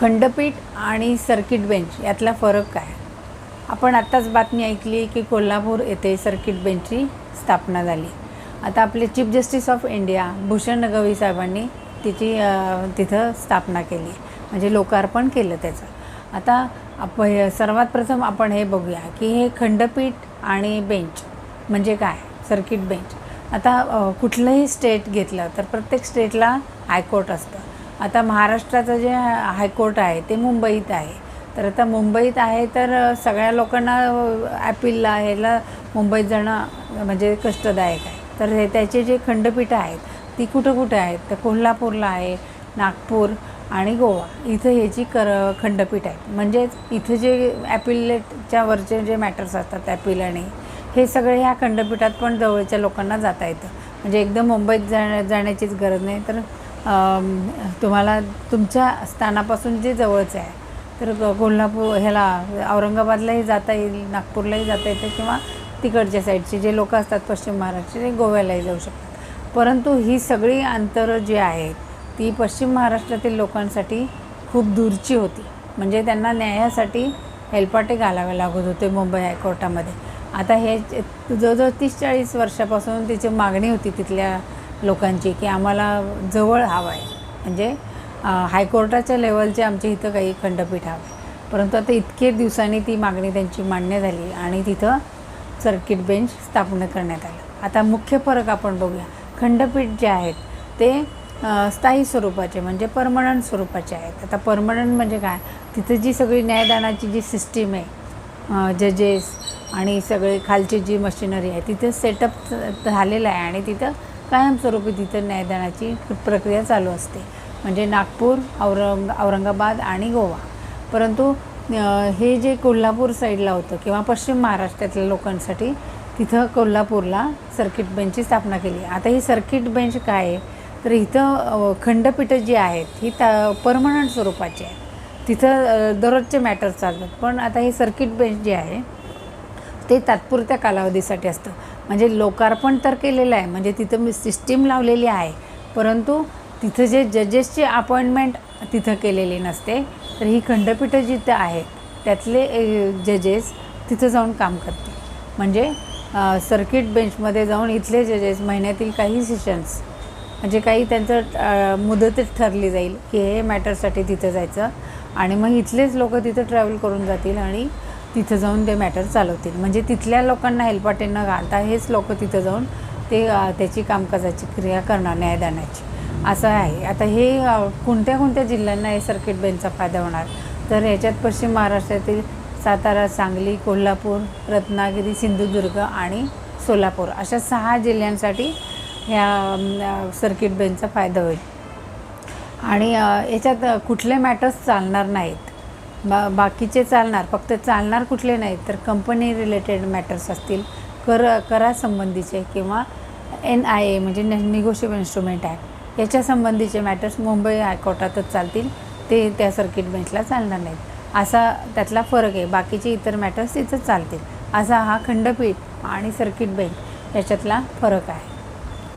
खंडपीठ आणि circuit bench यातला फरक काय? आपण आत्ताच बातमी ऐकली की कोल्हापूर येथे सर्किट बेंचची स्थापना झाली. आता आपले chief justice of India Bhushan Gavai साहेबांनी तिची तिथं स्थापना केली. म्हणजे लोकार्पण केलं त्याचं. आता आप हे- सर्वात प्रथम आपण हे बघूया की हे खंडपीठ आणि बेंच म्हणजे काय? सर्किट बेंच आता कुठलंही स्टेट घेतलं तर प्रत्येक स्टेटला हायकोर्ट असतं. आता महाराष्ट्राचं जे हायकोर्ट आहे ते मुंबईत आहे. तर आता मुंबईत आहे तर सगळ्या लोकांना ॲपिलला ह्याला मुंबईत जाणं म्हणजे कष्टदायक आहे. तर हे त्याचे जे खंडपीठं आहेत ती कुठं कुठं आहेत? तर कोल्हापूरला आहे नागपूर आणि गोवा. इथं ह्याची कर खंडपीठ आहे म्हणजेच इथं जे ॲपिलेटच्या वरचे जे मॅटर्स असतात ॲपिल आणि हे सगळे ह्या खंडपीठात पण जवळच्या लोकांना जाता येतं. म्हणजे एकदम मुंबईत जा जाण्याचीच गरज नाही. तर तुम्हाला तुमच्या स्थानापासून जे जवळचं आहे तर कोल्हापूर ह्याला औरंगाबादलाही जाता येईल नागपूरलाही जाता येतं किंवा तिकडच्या साईडचे जे लोक असतात पश्चिम महाराष्ट्र ते गोव्यालाही जाऊ शकतात. परंतु ही सगळी अंतरं जी आहेत ती पश्चिम महाराष्ट्रातील लोकांसाठी खूप दूरची होती. म्हणजे त्यांना न्यायासाठी हेलपाटे घालावे लागत होते मुंबई हायकोर्टामध्ये. आता हे जवळजवळ तीस चाळीस वर्षापासून तिची मागणी होती तिथल्या लोकांची की आम्हाला जवळ हवं आहे. म्हणजे हायकोर्टाच्या लेवलचे आमच्या इथं काही खंडपीठ हवं परंतु आता इतके दिवसांनी ती मागणी त्यांची मान्य झाली आणि तिथं सर्किट बेंच स्थापन करण्यात आलं. आता मुख्य फरक आपण बघूया. खंडपीठ जे आहेत ते स्थायी स्वरूपाचे म्हणजे परमनंट स्वरूपाचे आहेत. आता परमनंट म्हणजे काय? तिथं जी सगळी न्यायदानाची जी सिस्टीम आहे जजेस आणि सगळे खालची जी मशिनरी आहे तिथं सेटअप झालेलं आहे आणि तिथं कायमस्वरूपी तिथं न्यायदानाची प्रक्रिया चालू असते. म्हणजे नागपूर औरंग औरंगाबाद आणि गोवा. परंतु हे जे कोल्हापूर साईडला होतं किंवा पश्चिम महाराष्ट्रातल्या लोकांसाठी तिथं कोल्हापूरला सर्किट बेंचची स्थापना केली. आता ही सर्किट बेंच काय आहे? तर इथं खंडपीठं जी आहेत ही त्या परमनंट स्वरूपाची आहे तिथं दररोजचे मॅटर्स चालतात. पण आता ही सर्किट बेंच जी आहे ते तात्पुरत्या कालावधीसाठी असतं. म्हणजे लोकार्पण तर केलेलं आहे म्हणजे तिथं मी सिस्टीम लावलेली आहे. परंतु तिथं जे जजेसची अपॉइंटमेंट तिथं केलेली नसते. तर ही खंडपीठं जिथं आहेत त्यातले जजेस तिथं जाऊन काम करते म्हणजे सर्किट बेंचमध्ये जाऊन इथले जजेस महिन्यातील काही सेशन्स म्हणजे काही त्यांचं मुदत मुदतच ठरली जाईल की हे मॅटरसाठी तिथं जायचं. आणि मग इथलेच लोक तिथं ट्रॅव्हल करून जातील आणि तिथं जाऊन ते मॅटर चालवतील. म्हणजे तिथल्या लोकांना हेलपाटे न घालता हेच लोक तिथं जाऊन ते त्याची कामकाजाची क्रिया करणार न्यायदानाची. असं आहे. आता हे कोणत्या कोणत्या जिल्ह्यांना हे सर्किट बेंचचा फायदा होणार? तर याच्यात पश्चिम महाराष्ट्रातील सातारा सांगली कोल्हापूर रत्नागिरी सिंधुदुर्ग आणि सोलापूर अशा सहा जिल्ह्यांसाठी ह्या सर्किट बेंचचा फायदा होईल. आणि याच्यात कुठले मॅटर्स चालणार नाहीत? बा बाकीचे चालणार फक्त चालणार कुठले नाहीत तर कंपनी रिलेटेड मॅटर्स असतील कर करासंबंधीचे किंवा एन आय ए म्हणजे निगोशिएबल इन्स्ट्रुमेंट ॲक्ट याच्या संबंधीचे मॅटर्स मुंबई हायकोर्टातच चालतील ते त्या सर्किट बेंचला चालणार नाहीत. असा त्यातला फरक आहे. बाकीचे इतर मॅटर्स तिथंच चालतील. असा हा खंडपीठ आणि सर्किट बेंच याच्यातला फरक आहे.